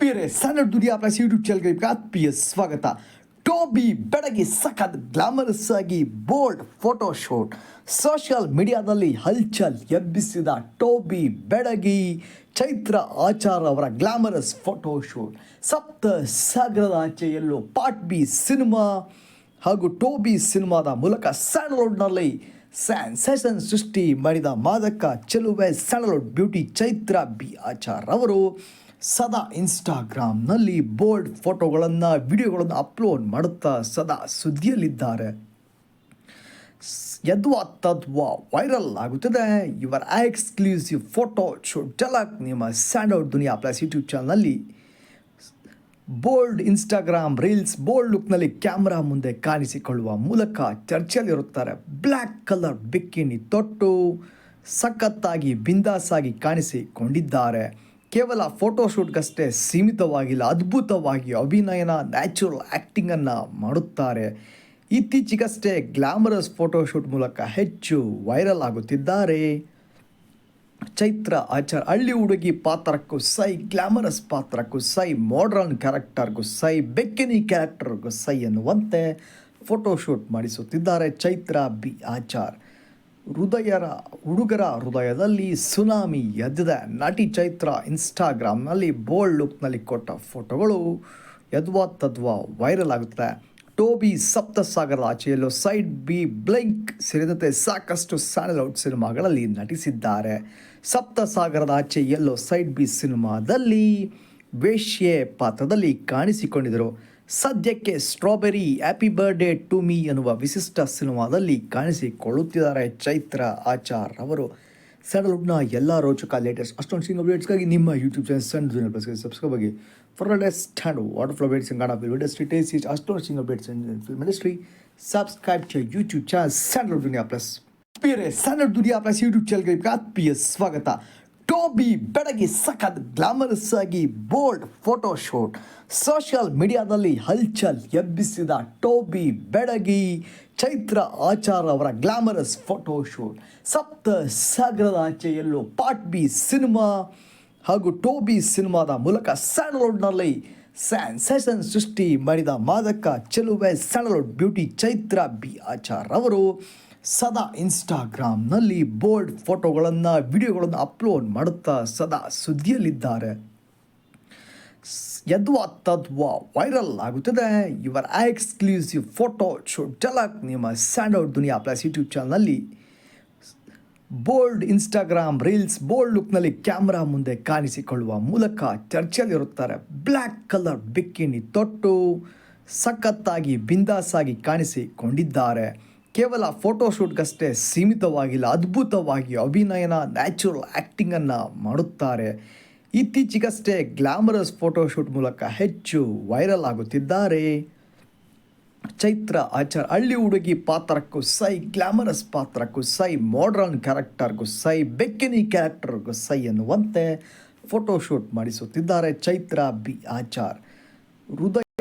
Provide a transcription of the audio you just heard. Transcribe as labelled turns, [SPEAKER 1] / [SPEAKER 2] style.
[SPEAKER 1] ಪ್ರಿಯರೇ, ಸಣ್ಣ ದುನಿಯಾ plus YouTube ಚಾನಲ್ಗೆ ಆತ್ಮೀಯ ಸ್ವಾಗತ. ಟೋಬಿ ಬೆಡಗಿ ಸಖತ್ ಗ್ಲಾಮರಸ್ ಆಗಿ ಬೋಲ್ಡ್ ಫೋಟೋಶೂಟ್ ಸೋಷಿಯಲ್ ಮೀಡಿಯಾದಲ್ಲಿ ಹಲ್ಚಲ್ ಎಬ್ಬಿಸಿದ ಟೋಬಿ ಬೆಡಗಿ ಚೈತ್ರ ಆಚಾರ್ ಅವರ ಗ್ಲಾಮರಸ್ ಫೋಟೋಶೂಟ್ ಸಪ್ತ ಸಾಗರದ ಆಚೆಯಲ್ಲೂ ಪಾರ್ಟ್ ಬಿ ಸಿನಿಮಾ ಹಾಗೂ ಟೋಬಿ ಸಿನಿಮಾದ ಮೂಲಕ ಸ್ಯಾಂಡಲ್ವುಡ್ನಲ್ಲಿ ಸೆನ್ಸೇಷನ್ ಸೃಷ್ಟಿ ಮಾಡಿದ ಮಾದಕ ಚೆಲುವೆ Sandalwood beauty Chaitra B Achar ಅವರು. ಸದಾ ಇನ್ಸ್ಟಾಗ್ರಾಮ್ನಲ್ಲಿ ಬೋಲ್ಡ್ ಫೋಟೋಗಳನ್ನು, ವಿಡಿಯೋಗಳನ್ನು ಅಪ್ಲೋಡ್ ಮಾಡುತ್ತಾ ಸದಾ ಸುದ್ದಿಯಲ್ಲಿದ್ದಾರೆ. ಯದ್ವಾ ತದ್ವಾ ವೈರಲ್ ಆಗುತ್ತದೆ. ಇವರ ಎಕ್ಸ್ಕ್ಲೂಸಿವ್ ಫೋಟೋ ಶೂಟ್ ಜಲಕ್ ನಿಮ್ಮ ಸ್ಯಾಂಡೌಟ್ ದುನಿಯಾ ಪ್ಲಸ್ ಯೂಟ್ಯೂಬ್ ಚಾನಲ್ನಲ್ಲಿ. ಬೋಲ್ಡ್ ಇನ್ಸ್ಟಾಗ್ರಾಮ್ ರೀಲ್ಸ್ ಬೋಲ್ಡ್ ಲುಕ್ನಲ್ಲಿ ಕ್ಯಾಮ್ರಾ ಮುಂದೆ ಕಾಣಿಸಿಕೊಳ್ಳುವ ಮೂಲಕ ಚರ್ಚೆಯಲ್ಲಿರುತ್ತಾರೆ. ಬ್ಲ್ಯಾಕ್ ಕಲರ್ ಬಿಕ್ಕಿನಿ ತೊಟ್ಟು ಸಖತ್ತಾಗಿ ಬಿಂದಾಸಾಗಿ ಕಾಣಿಸಿಕೊಂಡಿದ್ದಾರೆ. ಕೇವಲ ಫೋಟೋಶೂಟ್ಗಷ್ಟೇ ಸೀಮಿತವಾಗಿಲ್ಲ, ಅದ್ಭುತವಾಗಿ ಅಭಿನಯನ ನ್ಯಾಚುರಲ್ ಆ್ಯಕ್ಟಿಂಗನ್ನು ಮಾಡುತ್ತಾರೆ. ಇತ್ತೀಚೆಗಷ್ಟೇ ಗ್ಲಾಮರಸ್ ಫೋಟೋಶೂಟ್ ಮೂಲಕ ಹೆಚ್ಚು ವೈರಲ್ ಆಗುತ್ತಿದ್ದಾರೆ. ಚೈತ್ರ ಆಚಾರ್, ಹಳ್ಳಿ ಹುಡುಗಿ ಪಾತ್ರಕ್ಕೂ ಸೈ ಗ್ಲಾಮರಸ್ ಪಾತ್ರಕ್ಕೂ ಸೈ ಮಾಡ್ರನ್ ಕ್ಯಾರೆಕ್ಟರ್ಗೂ ಸೈ, ಬೆಕ್ಕಿನಿ ಕ್ಯಾರೆಕ್ಟರ್ಗೂ ಸೈ ಎನ್ನುವಂತೆ ಫೋಟೋಶೂಟ್ ಮಾಡಿಸುತ್ತಿದ್ದಾರೆ ಚೈತ್ರ ಬಿ ಆಚಾರ್. ಹೃದಯರ, ಹುಡುಗರ ಹೃದಯದಲ್ಲಿ ಸುನಾಮಿ ಎದ್ದಿದೆ. ನಟಿ ಚೈತ್ರ ಇನ್ಸ್ಟಾಗ್ರಾಮ್ನಲ್ಲಿ ಬೋಲ್ಡ್ ಲುಕ್ನಲ್ಲಿ ಕೊಟ್ಟ ಫೋಟೋಗಳು ಯದ್ವಾ ತದ್ವಾ ವೈರಲ್ ಆಗುತ್ತದೆ. ಟೋಬಿ ಸಪ್ತಸಾಗರದ ಆಚೆಯಲ್ಲೂ ಸೈಡ್ ಬಿ ಬ್ಲೈಂಕ್ ಸೇರಿದಂತೆ ಸಾಕಷ್ಟು ಸ್ಯಾಂಡಲ್ವುಡ್ ಸಿನಿಮಾಗಳಲ್ಲಿ ನಟಿಸಿದ್ದಾರೆ. ಸಪ್ತಸಾಗರದ ಆಚೆ ಎಲ್ಲೋ ಸೈಡ್ ಬಿ ಸಿನಿಮಾದಲ್ಲಿ ವೇಶ್ಯೆ ಪಾತ್ರದಲ್ಲಿ ಕಾಣಿಸಿಕೊಂಡಿದ್ದರು. ಸದ್ಯಕ್ಕೆ strawberry happy birthday to me ಎನ್ನುವ ವಿಶಿಷ್ಟ ಸಿನಿಮಾದಲ್ಲಿ ಕಾಣಿಸಿಕೊಳ್ಳುತ್ತಿದ್ದಾರೆ ಚೈತ್ರ ಆಚಾರ್ ಅವರು. ಸ್ಯಾಂಡಲ್ವುಡ್ನ ಎಲ್ಲ ರೋಚಕ ಲೇಟೆಸ್ಟ್ ಅಷ್ಟೊಂದು ಸಿಂಗ್ ಅಪ್ಡೇಟ್ಸ್ಗಾಗಿ ನಿಮ್ಮ ಯೂಟ್ಯೂಬ್ ಚಾನಲ್ ಸಣ್ಣ ಪ್ಲಸ್ಗೆ ಸಬ್ಸ್ಕ್ರೈಬ್ ಆಗಿ. For latest hand water flow updates Kannada film industry taste each ಅಷ್ಟೊಂದು sing updates film industry subscribe to YouTube channel Sandalwood Duniya plus ಬೇರೆ ಸ್ಯಾಂಡಲ್ವುಡ್ ದುನಿಯಾ ಪ್ಲಸ್ ಯೂಟ್ಯೂಬ್ ಚಾನಲ್ಗೆ ಆತ್ಮೀಯ ಸ್ವಾಗತ. ಟೋಬಿ ಬೆಡಗಿ ಸಖತ್ ಗ್ಲಾಮರಸ್ ಆಗಿ ಬೋಲ್ಡ್ ಫೋಟೋಶೂಟ್ ಸೋಷಿಯಲ್ ಮೀಡಿಯಾದಲ್ಲಿ ಹಲ್ಚಲ್ ಎಬ್ಬಿಸಿದ ಟೋಬಿ ಬೆಡಗಿ ಚೈತ್ರ ಆಚಾರ್ ಅವರ ಗ್ಲಾಮರಸ್ ಫೋಟೋಶೂಟ್ ಸಪ್ತ ಸಾಗರದ ಆಚೆಯಲ್ಲೂ ಪಾರ್ಟ್ ಬಿ ಸಿನಿಮಾ ಹಾಗೂ ಟೋಬಿ ಸಿನಿಮಾದ ಮೂಲಕ ಸ್ಯಾಂಡಲ್ವುಡ್ನಲ್ಲಿ ಸೆನ್ಸೇಷನ್ ಸೃಷ್ಟಿ ಮಾಡಿದ ಮಾದಕ ಚೆಲುವೆ Sandalwood beauty Chaitra B Achar ಅವರು. ಸದಾ ಇನ್ಸ್ಟಾಗ್ರಾಮ್ನಲ್ಲಿ ಬೋಲ್ಡ್ ಫೋಟೋಗಳನ್ನು, ವಿಡಿಯೋಗಳನ್ನು ಅಪ್ಲೋಡ್ ಮಾಡುತ್ತಾ ಸದಾ ಸುದ್ದಿಯಲ್ಲಿದ್ದಾರೆ. ಯದ್ವಾ ತದ್ವಾ ವೈರಲ್ ಆಗುತ್ತದೆ. ಇವರ ಎಕ್ಸ್ಕ್ಲೂಸಿವ್ ಫೋಟೋ ಶೂಟ್ ಜಲಕ್ ನಿಮ್ಮ ಸ್ಯಾಂಡೌಟ್ ದುನಿಯಾ ಪ್ಲಸ್ ಯೂಟ್ಯೂಬ್ ಚಾನಲ್ನಲ್ಲಿ. ಬೋಲ್ಡ್ ಇನ್ಸ್ಟಾಗ್ರಾಮ್, ರೀಲ್ಸ್ ಬೋಲ್ಡ್ ಲುಕ್ನಲ್ಲಿ ಕ್ಯಾಮ್ರಾ ಮುಂದೆ ಕಾಣಿಸಿಕೊಳ್ಳುವ ಮೂಲಕ ಚರ್ಚೆಯಲ್ಲಿರುತ್ತಾರೆ. ಬ್ಲ್ಯಾಕ್ ಕಲರ್ ಬಿಕ್ಕಿನಿ ತೊಟ್ಟು ಸಖತ್ತಾಗಿ ಬಿಂದಾಸಾಗಿ ಕಾಣಿಸಿಕೊಂಡಿದ್ದಾರೆ. ಕೇವಲ ಫೋಟೋಶೂಟ್ಗಷ್ಟೇ ಸೀಮಿತವಾಗಿಲ್ಲ, ಅದ್ಭುತವಾಗಿ ಅಭಿನಯನ ನ್ಯಾಚುರಲ್ ಆ್ಯಕ್ಟಿಂಗನ್ನು ಮಾಡುತ್ತಾರೆ. ಇತ್ತೀಚೆಗಷ್ಟೇ ಗ್ಲಾಮರಸ್ ಫೋಟೋಶೂಟ್ ಮೂಲಕ ಹೆಚ್ಚು ವೈರಲ್ ಆಗುತ್ತಿದ್ದಾರೆ. ಚೈತ್ರ ಆಚಾರ್, ಹಳ್ಳಿ ಹುಡುಗಿ ಪಾತ್ರಕ್ಕೂ ಸೈ ಗ್ಲಾಮರಸ್ ಪಾತ್ರಕ್ಕೂ ಸೈ ಮಾಡ್ರನ್ ಕ್ಯಾರೆಕ್ಟರ್ಗೂ ಸೈ, ಬೆಕ್ಕಿನಿ ಕ್ಯಾರೆಕ್ಟರ್ಗೂ ಸೈ ಎನ್ನುವಂತೆ ಫೋಟೋಶೂಟ್ ಮಾಡಿಸುತ್ತಿದ್ದಾರೆ ಚೈತ್ರ ಬಿ ಆಚಾರ್. ಹೃದಯ